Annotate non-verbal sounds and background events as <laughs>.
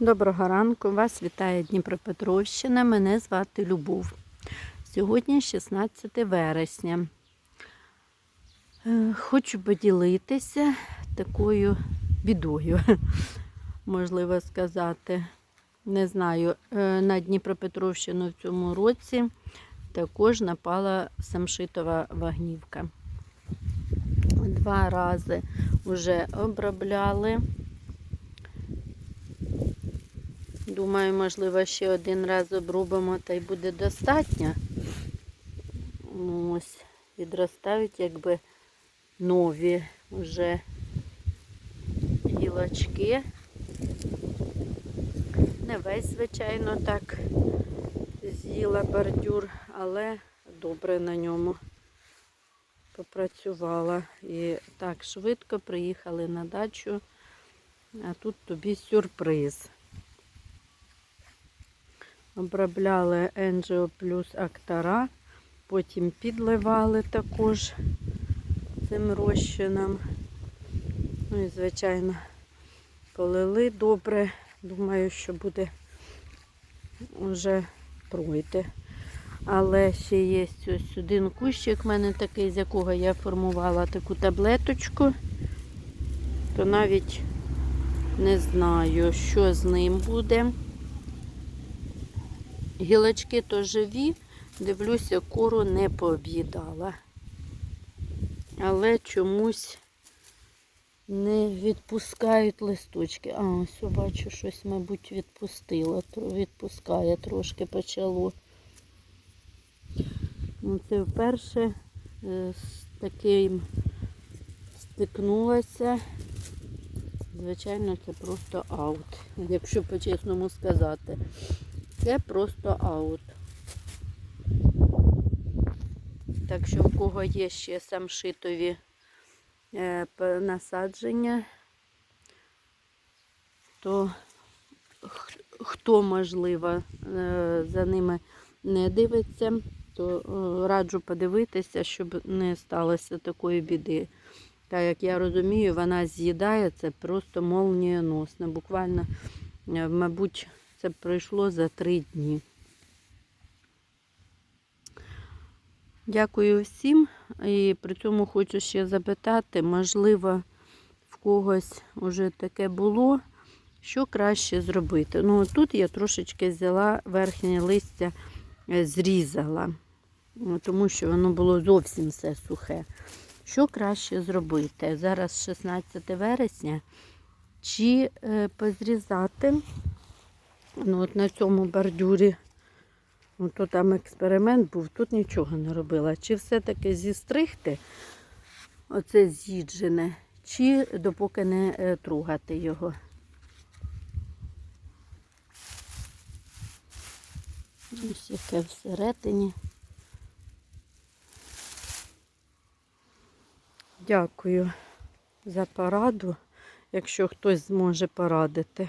Доброго ранку, вас вітає Дніпропетровщина. Мене звати Любов. Сьогодні 16 вересня. Е, Хочу поділитися такою бідою, <laughs> можливо сказати. Не знаю, е, на Дніпропетровщину в цьому році також напала самшитова вагнівка. Два рази вже обробляли. Думаю, можливо, ще один раз обрубимо та й буде достатньо. Ну, Ось, відростають якби нові вже гілочки. Не весь, звичайно, так з'їла бордюр, але добре на ньому попрацювала. І так швидко приїхали на дачу, а тут тобі сюрприз. Обробляли Енджіо плюс Актара, потім підливали також цим розчином. Ну і, звичайно, полили добре. Думаю, що буде вже пройти. Але ще є ось один кущик в мене такий, з якого я формувала таку таблеточку, то навіть не знаю, що з ним буде. Гілочки то живі, дивлюся, кору не пооб'їдала. Але чомусь не відпускають листочки. А, ось бачу, щось, мабуть, відпустило. Відпускає, трошки почало. Ну, Це вперше е, з таким стикнулася. Звичайно, це просто аут, якщо по-чесному сказати. Це просто аут. Так що, в кого є ще самшитові е, насадження, то хто, можливо, е, за ними не дивиться, то е, раджу подивитися, щоб не сталося такої біди. Так як я розумію, вона з'їдає це просто молнієносно. Буквально, мабуть, це пройшло за три дні. Дякую всім. І при цьому хочу ще запитати, можливо, в когось вже таке було, що краще зробити. Ну, тут я трошечки взяла верхнє листя, зрізала, тому що воно було зовсім все сухе. Що краще зробити? Зараз 16 вересня, чи позрізати Ну, от на цьому бордюрі, ну, то там експеримент був, тут нічого не робила. Чи все-таки зістригти оце з'їджене, чи допоки не е, трогати його. Ось яке всередині. Дякую за пораду, якщо хтось зможе порадити.